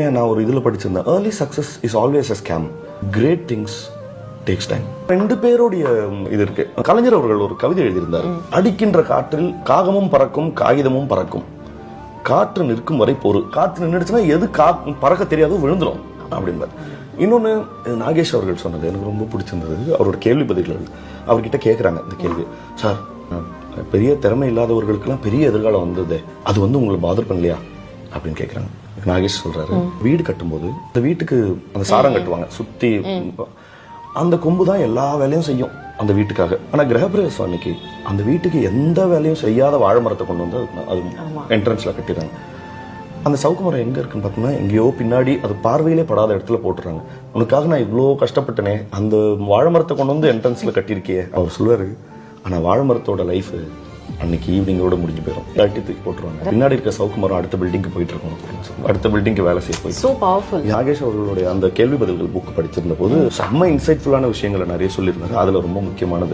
நான் ஒரு இதுல படிச்சிருந்தேன்? Early success is always a scam great things take time ரெண்டு பேருடைய இது இருக்கு. கலைஞர் அவர்கள் ஒரு கவிதை எழுதியிருந்தார். அடிக்கின்ற காற்றில் காகமும் பறக்கும் காகிதமும் பறக்கும். காற்று நிற்கும் வரை பொறு காற்று நின்றுச்சுன்னா எது கா பறக்க தெரியாதோ விழுந்துரும் அப்படின்பார். இன்னொன்னு இது நாகேஷ் அவர்கள் சொன்னது எனக்கு ரொம்ப பிடிச்சிருந்தது. அவரோட கேள்வி பதில்கள் அவர்கிட்ட கேட்குறாங்க இந்த கேள்வி. சார் பெரிய திறமை இல்லாதவர்களுக்கெல்லாம் பெரிய எதிர்காலம் வந்தது. அது வந்து உங்களை பாதர் பண்ணலையா? அப்படின்னு கேட்குறாங்க நாகேஷ் சொல்றாரு வீடு கட்டும்போது இந்த வீட்டுக்கு அந்த சாரம் கட்டுவாங்க. சுத்தி அந்த கொம்பு தான் எல்லா வேலையும் செய்யும் அந்த வீட்டுக்காக. ஆனா கிரகப்பிரவேசம் அன்னைக்கு அந்த வீட்டுக்கு எந்த வேலையும் செய்யாத வாழை மரத்தை கொண்டு வந்து அது என்ட்ரன்ஸ்ல கட்டிடுறாங்க. அந்த சவுக்கு மரம் எங்க இருக்குன்னு பார்த்தோம்னா எங்கேயோ பின்னாடி அது பார்வையிலே படாத இடத்துல போட்டுறாங்க உனக்காக நான் இவ்வளோ கஷ்டப்பட்டனே அந்த வாழை மரத்தை கொண்டு வந்து என்ட்ரன்ஸ்ல கட்டியிருக்கியே அவர் சொல்லுவாரு ஆனா வாழை மரத்தோட லைஃப் அன்னைக்கு ஈவினிங்கோட முடிஞ்சு போயிடும் தட்டி தூக்கி போட்டுருவாங்க. பின்னாடி இருக்க சவுக்கு மரம் அடுத்த பில்டிங்க்கு போயிட்டு இருக்கும் அடுத்த பில்டிங்க்கு வேலை செய்ய போயிட்டு சோ பவர்ஃபுல் யாகேஷ் அவர்களுடைய அந்த கேள்வி பதில்கள் புக் படிச்சிருந்த போது செம்ம இன்சைட்ஃபுல்லான விஷயங்களை நிறைய சொல்லியிருந்தாரு. அதுல ரொம்ப முக்கியமானது.